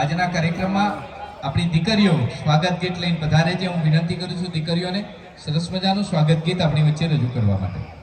આજના કાર્યક્રમમાં આપણી દીકરીઓ સ્વાગત ગીત લઈને પધારે છે. હું વિનંતી કરું છું દીકરીઓને સરસ મજાનું સ્વાગત ગીત આપણી વચ્ચે રજૂ કરવા માટે.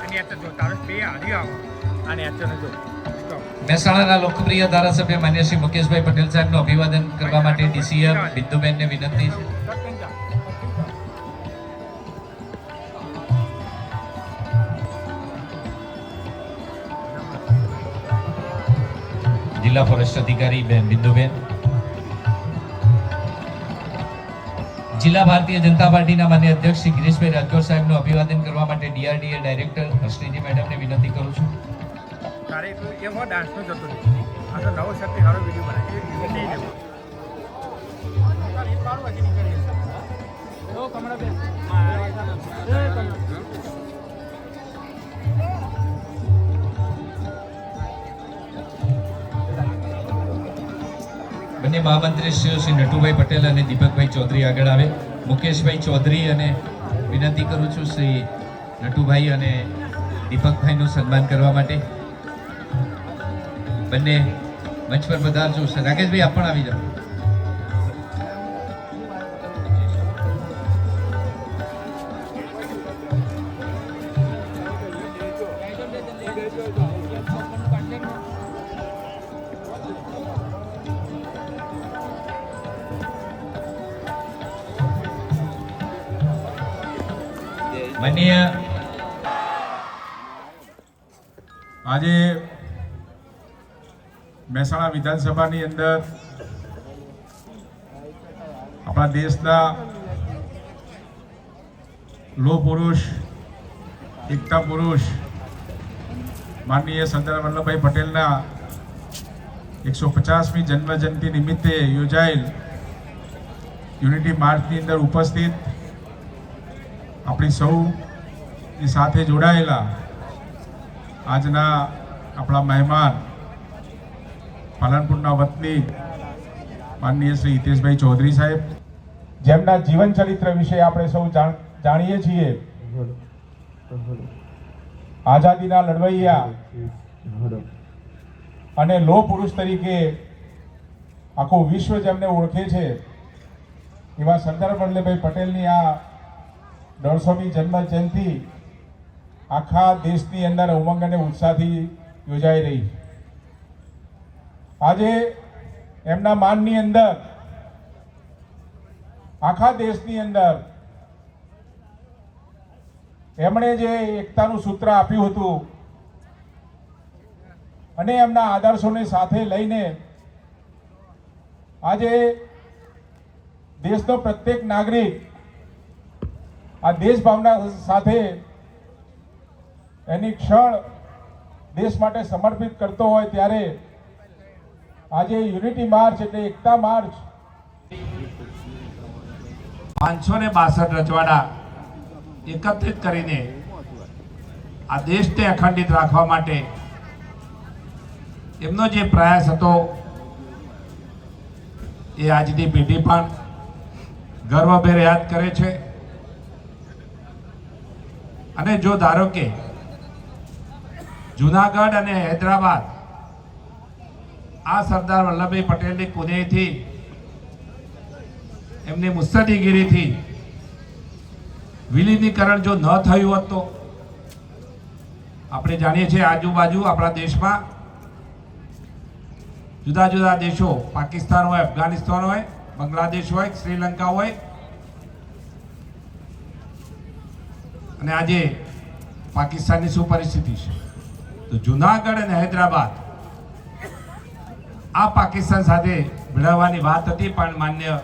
Ani ada dua taruh Ben Bintu Ben. જિલ્લા ભારતીય જનતા પાર્ટીના માન્ય અધ્યક્ષ શ્રી ગિરીશભાઈ રાજકોર સાહેબનું અભિવાદન કરવા માટે ડીઆરડીએ ડાયરેક્ટર હર્ષિજી મેડમને વિનંતી કરું છું. તારે એમ ડાન્સનું જતું આ તો નવો શક્તિ સારો વીડિયો બનાવે એ નહીં મહામંત્રીશ્રીઓ શ્રી નટુભાઈ પટેલ અને દીપકભાઈ ચૌધરી આગળ આવે. મુકેશભાઈ ચૌધરી અને વિનંતી કરું છું શ્રી નટુભાઈ અને દીપકભાઈનું સન્માન કરવા માટે. બંને મંચ પર પધારજો. રાકેશભાઈ, આપ પણ આવી જાઓ. મહેસાણા વિધાનસભાની અંદર આપણા દેશના લો પુરુષ, એકતા પુરુષ માનનીય સરદાર વલ્લભભાઈ પટેલના એકસો પચાસમી જન્મજયંતિ નિમિત્તે યોજાયેલ યુનિટી માર્ચની અંદર ઉપસ્થિત આપણી સૌની સાથે જોડાયેલા આજના આપણા મહેમાન પાલનપુરના વતની માનનીય શ્રી હિતેશભાઈ ચૌધરી સાહેબ. જેમના જીવન ચરિત્ર વિશે આપણે સૌ જાણ- જાણીએ છીએ. આઝાદીના લડવૈયા અને લો પુરુષ તરીકે આખું વિશ્વ જેમને ઓળખે છે, એવા સરદાર વલ્લભભાઈ પટેલની આ દોઢસોમી જન્મ જયંતિ આખા દેશની અંદર ઉમંગ અને ઉત્સાહથી યોજાઈ રહી છે. આજે એમના માનની અંદર, આખા દેશની અંદર, એમણે જે એકતાનું સૂત્ર આપ્યું હતું અને એમના આદર્શોને સાથે લઈને આજે દેશનો પ્રત્યેક નાગરિક આ દેશ ભાવના સાથે એની ક્ષણ દેશ માટે સમર્પિત કરતો હોય ત્યારે આજે યુનિટી માર્ચ એટલે એકતા માર્ચ. પાંચસો ને બાસઠ રજવાડા એકત્રિત કરીને આ દેશને અખંડિત રાખવા માટે એમનો જે પ્રયાસ હતો એ આજની પેઢી પણ ગર્વભેર યાદ કરે છે. અને જો ધારો કે જુનાગઢ અને હૈદરાબાદ આ સરદાર વલ્લભભાઈ પટેલની કુનેથી, એમની મુસ્તદીગીરીથી વિલીનીકરણ જો ન થયું હોત તો? આપણે જાણીએ છીએ આજુબાજુ આપણા દેશમાં જુદા જુદા દેશો, પાકિસ્તાન હોય, અફઘાનિસ્તાન હોય, બાંગ્લાદેશ હોય, શ્રીલંકા હોય. અને આજે પાકિસ્તાનની શું પરિસ્થિતિ છે? તો જુનાગઢ અને હૈદરાબાદ આ પાકિસ્તાન સાથે ભેળવવાની વાત હતી, પણ માન્ય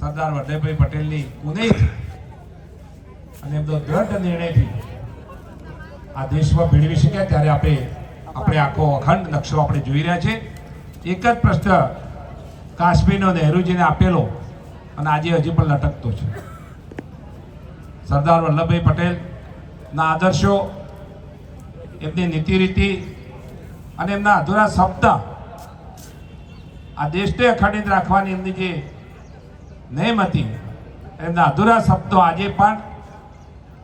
સરદાર વલ્લભભાઈ પટેલની કુનેથી અને એમનો દ્રઢ નિર્ણયથી આ દેશમાં ભેળવી શક્યા. ત્યારે આપણે આપણે આખો અખંડ નકશો આપણે જોઈ રહ્યા છે. એક જ પ્રશ્ન કાશ્મીરનો નહેરુજીને આપેલો અને આજે હજી પણ લટકતો છે. સરદાર વલ્લભભાઈ પટેલના આદર્શો, એમની નીતિ રીતિ અને એમના અધૂરા શબ્દ આ દેશને અખંડિત રાખવાની એમની જે નેમ હતી, એમના અધૂરા શબ્દો આજે પણ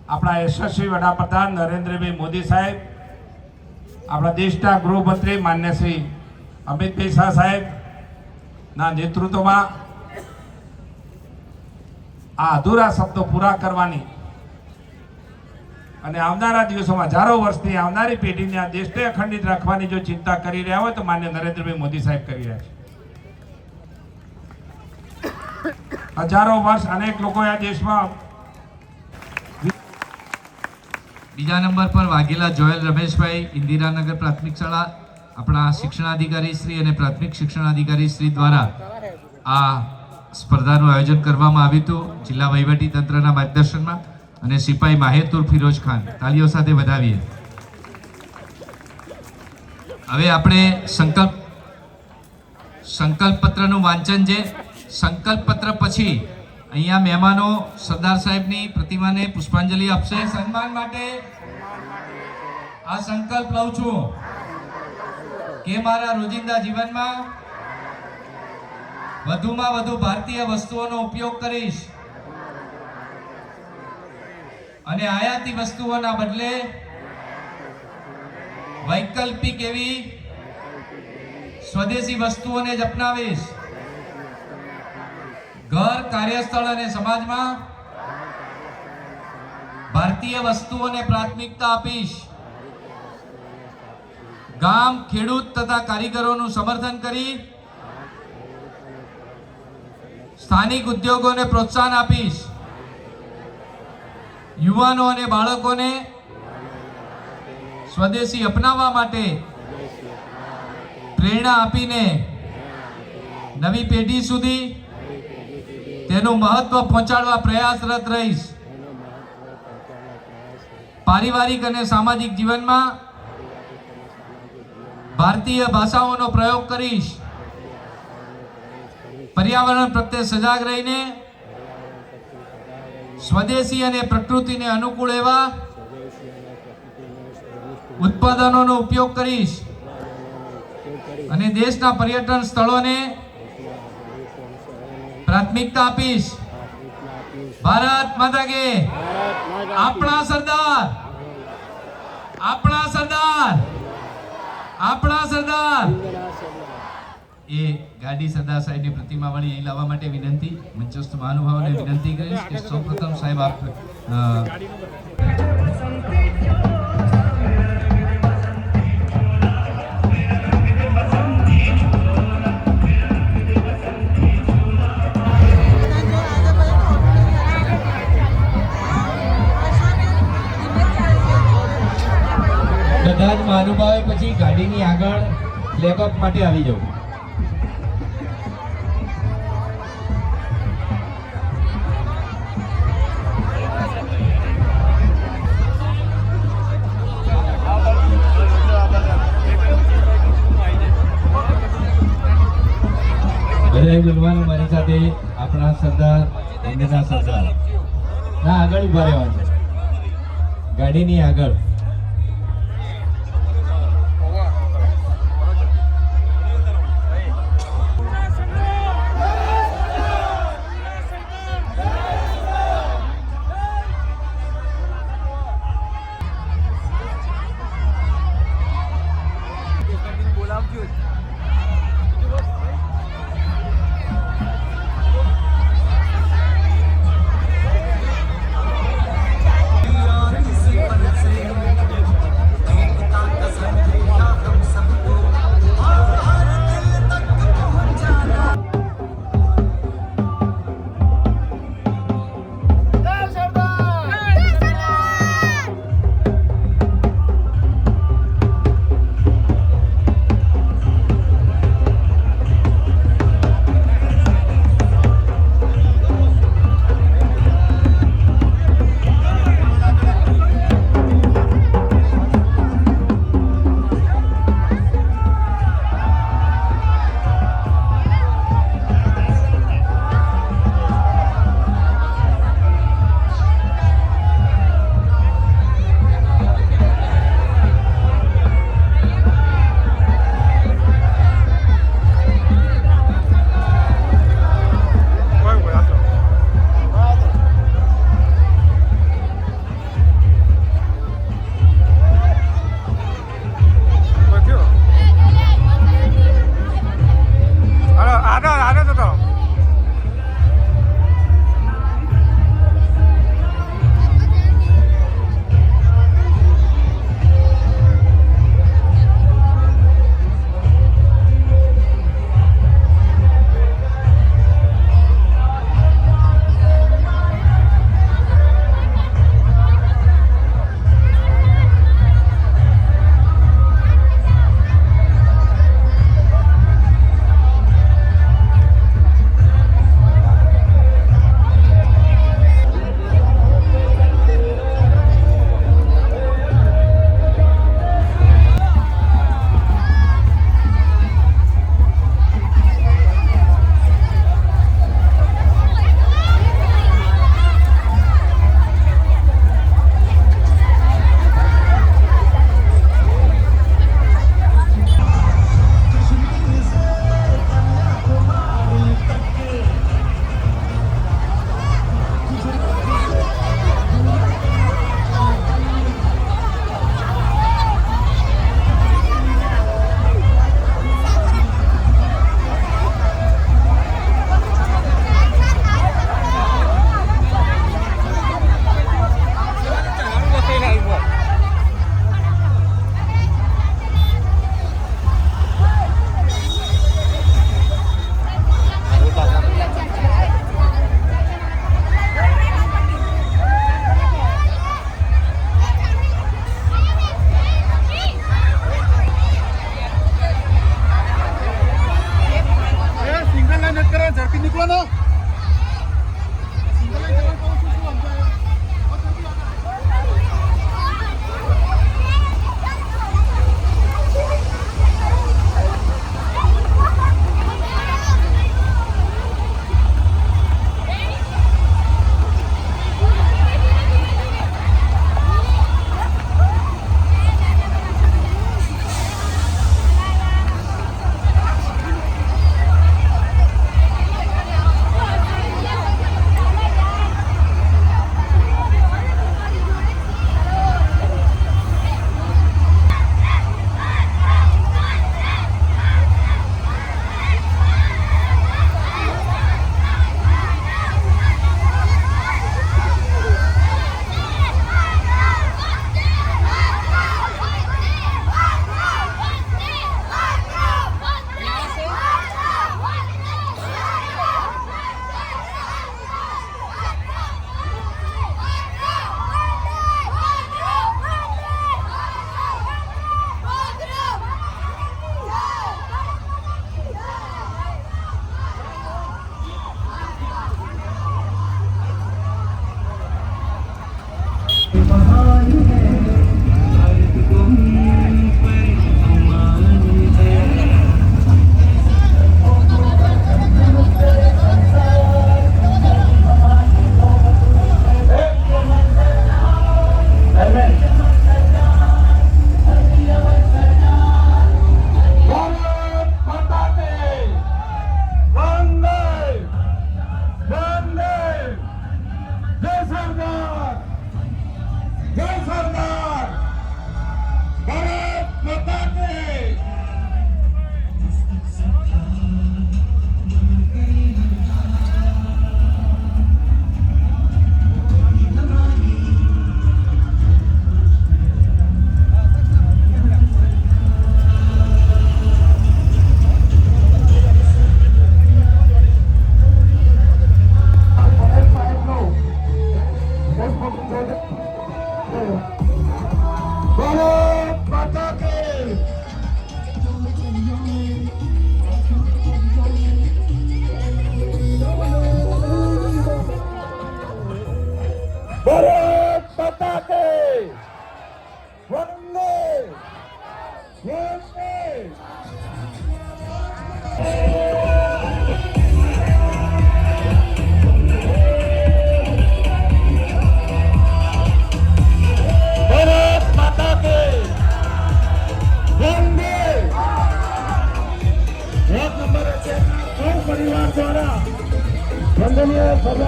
આપણા યશસ્વી વડાપ્રધાન નરેન્દ્રભાઈ મોદી સાહેબ, આપણા દેશના ગૃહમંત્રી માન્ય શ્રી અમિતભાઈ શાહ સાહેબના નેતૃત્વમાં આ અધૂરા શબ્દો પૂરા કરવાની અને આવનારા દિવસોમાં હજારો વર્ષની આવનારી પેઢીને આ દેશને અખંડિત રાખવાની જો ચિંતા કરી રહ્યા હોય તો માન્ય નરેન્દ્રભાઈ મોદી સાહેબ કરી રહ્યા છે. હજારો વર્ષ અનેક લોકો આ દેશમાં બીજા નંબર પર વાઘેલા જોયલ રમેશભાઈ, ઇન્દિરાનગર પ્રાથમિક શાળા, આપણા શિક્ષણાધિકારી શ્રી અને પ્રાથમિક શિક્ષણાધિકારી શ્રી દ્વારા આ સ્પર્ધાનું આયોજન કરવામાં આવ્યું હતું. જિલ્લા વહીવટી તંત્રના માર્ગદર્શનમાં અને સિપાઈ માહેતુર ફિરોજ ખાન. તાલીઓ સાથે વધાવીએ. હવે આપણે સંકલ્પ સંકલ્પ પત્રનું વાંચન છે સંકલ્પ પત્ર પછી અહીંયા મહેમાનો સરદાર સાહેબની પ્રતિમાને પુષ્પાંજલિ આપશે. સન્માન માટે આ સંકલ્પ લઉં છું કે મારા રોજિંદા જીવનમાં વધુમાં વધુ ભારતીય વસ્તુઓનો ઉપયોગ કરીશ અને આયાતી વસ્તુઓના બદલે વૈકલ્પિક એવી સ્વદેશી વસ્તુઓને જ અપનાવીશ. ઘર, કાર્યસ્થળ અને સમાજમાં ભારતીય વસ્તુઓને પ્રાથમિકતા આપીશ. ગામ, ખેડૂત તથા કારીગરોનું સમર્થન કરી સ્થાનિક ઉદ્યોગોને પ્રોત્સાહન આપીશ. યુવાનો અને બાળકોને સ્વદેશી અપનાવવા માટે પ્રેરણા આપીને નવી પેઢી સુધી તેનું મહત્વ પહોંચાડવા પ્રયાસરત રહીશ. પારિવારિક અને સામાજિક જીવનમાં ભારતીય ભાષાઓનો પ્રયોગ કરીશ. પર્યાવરણ પ્રત્યે સજાગ રહીને, સ્વદેશી અને પ્રકૃતિને અનુકૂળ એવા ઉત્પાદનોનો ઉપયોગ કરીશ. અને દેશના પર્યટન સ્થળોને પ્રાથમિકતા આપીશ. ભારત માતા કે આપણા સરદાર. આપણા સરદાર. આપણા સરદાર. એ ગાડી સરદાર સાહેબની પ્રતિમા વાળી અહીં લાવવા માટે વિનંતી. મંચસ્થ મહાનુભાવોને વિનંતી કરીશ કે સૌપ્રથમ સાહેબ આપ બધા જ મહાનુભાવે પછી ગાડીની આગળ ફ્લેગ માટે આવી જવું. બધાએ બોલવાનું મારી સાથે આપણા સરદાર સરદાર. ના, આગળ ઊભા રહેવાનું ગાડીની આગળ.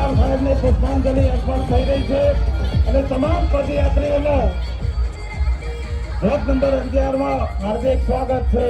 સરદાર સાહેબને પુષ્પાંજલિ અર્પણ થઈ રહી છે અને તમામ પદયાત્રીઓનો રથ નંબર અગિયારમાં હાર્દિક સ્વાગત છે